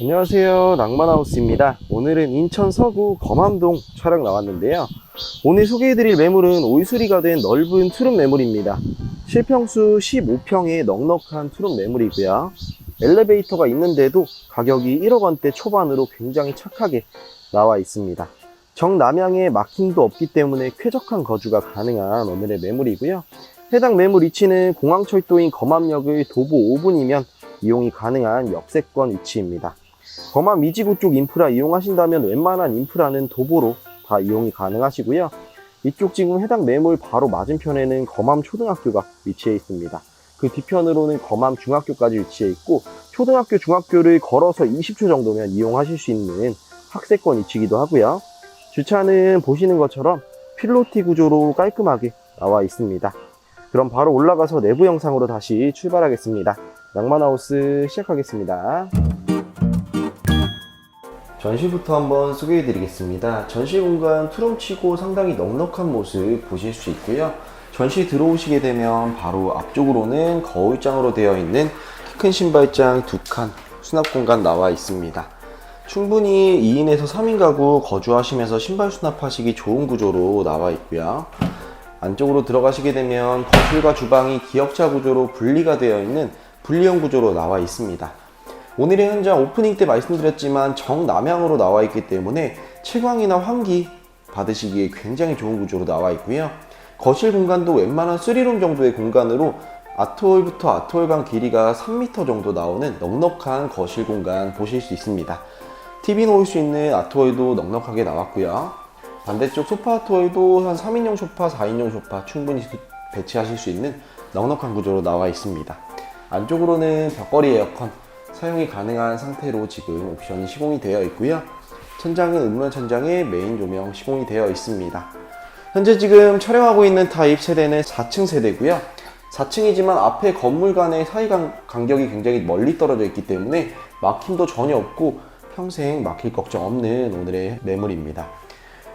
안녕하세요. 낭만하우스입니다. 오늘은 인천 서구 검암동 촬영 나왔는데요. 오늘 소개해드릴 매물은 오이수리가 된 넓은 투룸 매물입니다. 실평수 15평의 넉넉한 투룸 매물이고요. 엘리베이터가 있는데도 가격이 1억 원대 초반으로 굉장히 착하게 나와 있습니다. 정남향에 마킹도 없기 때문에 쾌적한 거주가 가능한 오늘의 매물이고요. 해당 매물 위치는 공항철도인 검암역의 도보 5분이면 이용이 가능한 역세권 위치입니다. 검암 미지구 쪽 인프라 이용하신다면 웬만한 인프라는 도보로 다 이용이 가능하시고요. 이쪽 지금 해당 매물 바로 맞은편에는 검암 초등학교가 위치해 있습니다. 그 뒤편으로는 검암 중학교까지 위치해 있고 초등학교 중학교를 걸어서 20초 정도면 이용하실 수 있는 학세권 위치이기도 하고요. 주차는 보시는 것처럼 필로티 구조로 깔끔하게 나와 있습니다. 그럼 바로 올라가서 내부 영상으로 다시 출발하겠습니다. 낭만하우스 시작하겠습니다. 전시부터 한번 소개해 드리겠습니다. 전시 공간 투룸치고 상당히 넉넉한 모습 보실 수 있고요. 전시 들어오시게 되면 바로 앞쪽으로는 거울장으로 되어 있는 키큰 신발장 두 칸 수납 공간 나와 있습니다. 충분히 2인에서 3인 가구 거주하시면서 신발 수납하시기 좋은 구조로 나와 있고요. 안쪽으로 들어가시게 되면 거실과 주방이 기역자 구조로 분리가 되어 있는 분리형 구조로 나와 있습니다. 오늘의 현장 오프닝 때 말씀드렸지만 정남향으로 나와 있기 때문에 채광이나 환기 받으시기에 굉장히 좋은 구조로 나와 있고요. 거실 공간도 웬만한 3룸 정도의 공간으로 아트홀부터 아트홀간 길이가 3m 정도 나오는 넉넉한 거실 공간 보실 수 있습니다. TV 놓을 수 있는 아트홀도 넉넉하게 나왔고요. 반대쪽 소파 아트홀도 한 3인용 소파, 4인용 소파 충분히 배치하실 수 있는 넉넉한 구조로 나와 있습니다. 안쪽으로는 벽걸이 에어컨 사용이 가능한 상태로 지금 옵션이 시공이 되어 있고요. 천장은 음면 천장에 메인 조명 시공이 되어 있습니다. 현재 지금 촬영하고 있는 타입 세대는 4층 세대고요. 4층이지만 앞에 건물 간의 사이 간, 간격이 굉장히 멀리 떨어져 있기 때문에 막힘도 전혀 없고 평생 막힐 걱정 없는 오늘의 매물입니다.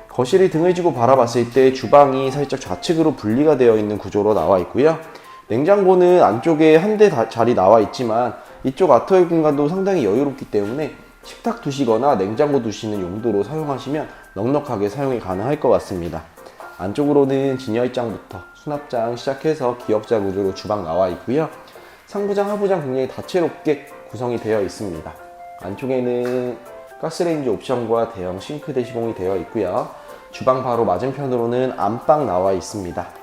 거실이 등을 지고 바라봤을 때 주방이 살짝 좌측으로 분리가 되어 있는 구조로 나와 있고요. 냉장고는 안쪽에 한 대 자리 나와 있지만 이쪽 아트홀 공간도 상당히 여유롭기 때문에 식탁 두시거나 냉장고 두시는 용도로 사용하시면 넉넉하게 사용이 가능할 것 같습니다. 안쪽으로는 진열장부터 수납장 시작해서 기역자 구조로 주방 나와 있고요. 상부장, 하부장 굉장히 다채롭게 구성이 되어 있습니다. 안쪽에는 가스레인지 옵션과 대형 싱크대 시공이 되어 있고요. 주방 바로 맞은편으로는 안방 나와 있습니다.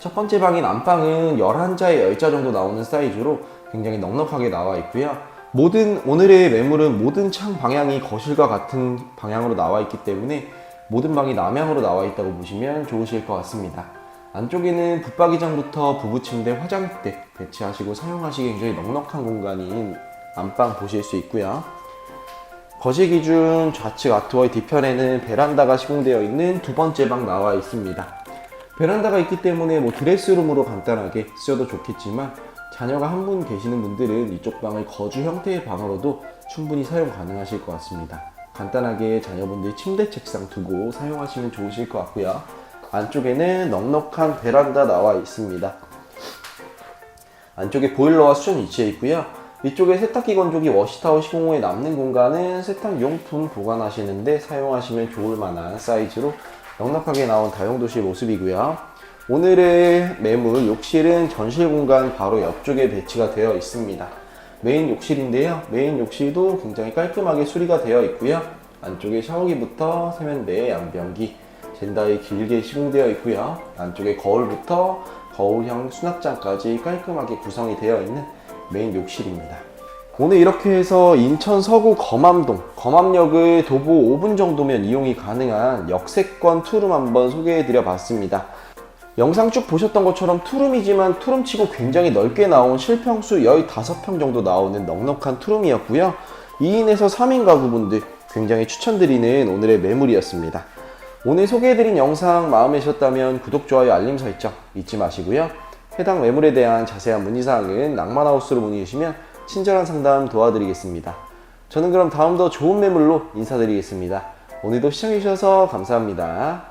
첫 번째 방인 안방은 11자에 10자 정도 나오는 사이즈로 굉장히 넉넉하게 나와 있고요. 모든 오늘의 매물은 모든 창 방향이 거실과 같은 방향으로 나와 있기 때문에 모든 방이 남향으로 나와 있다고 보시면 좋으실 것 같습니다. 안쪽에는 붙박이장부터 부부 침대, 화장대 배치하시고 사용하시기 굉장히 넉넉한 공간인 안방 보실 수 있고요. 거실 기준 좌측 아트월 뒤편에는 베란다가 시공되어 있는 두 번째 방 나와 있습니다. 베란다가 있기 때문에 뭐 드레스룸으로 간단하게 쓰셔도 좋겠지만 자녀가 한 분 계시는 분들은 이쪽 방을 거주 형태의 방으로도 충분히 사용 가능하실 것 같습니다. 간단하게 자녀분들 침대 책상 두고 사용하시면 좋으실 것 같고요. 안쪽에는 넉넉한 베란다 나와 있습니다. 안쪽에 보일러와 수전 위치해 있고요. 이쪽에 세탁기 건조기 워시타워 시공 후에 남는 공간은 세탁용품 보관하시는데 사용하시면 좋을 만한 사이즈로 넉넉하게 나온 다용도실 모습이고요. 오늘의 매물 욕실은 전실 공간 바로 옆쪽에 배치가 되어 있습니다. 메인 욕실인데요. 메인 욕실도 굉장히 깔끔하게 수리가 되어 있고요. 안쪽에 샤워기부터 세면대, 양변기, 젠다에 길게 시공되어 있고요. 안쪽에 거울부터 거울형 수납장까지 깔끔하게 구성이 되어 있는 메인 욕실입니다. 오늘 이렇게 해서 인천 서구 검암동, 검암역을 도보 5분 정도면 이용이 가능한 역세권 투룸 한번 소개해 드려 봤습니다. 영상 쭉 보셨던 것처럼 투룸이지만 투룸치고 굉장히 넓게 나온 실평수 15평 정도 나오는 넉넉한 투룸이었고요. 2인에서 3인 가구분들 굉장히 추천드리는 오늘의 매물이었습니다. 오늘 소개해드린 영상 마음에 드셨다면 구독, 좋아요, 알림 설정 잊지 마시고요. 해당 매물에 대한 자세한 문의사항은 낭만하우스로 문의 주시면 친절한 상담 도와드리겠습니다. 저는 그럼 다음 더 좋은 매물로 인사드리겠습니다. 오늘도 시청해주셔서 감사합니다.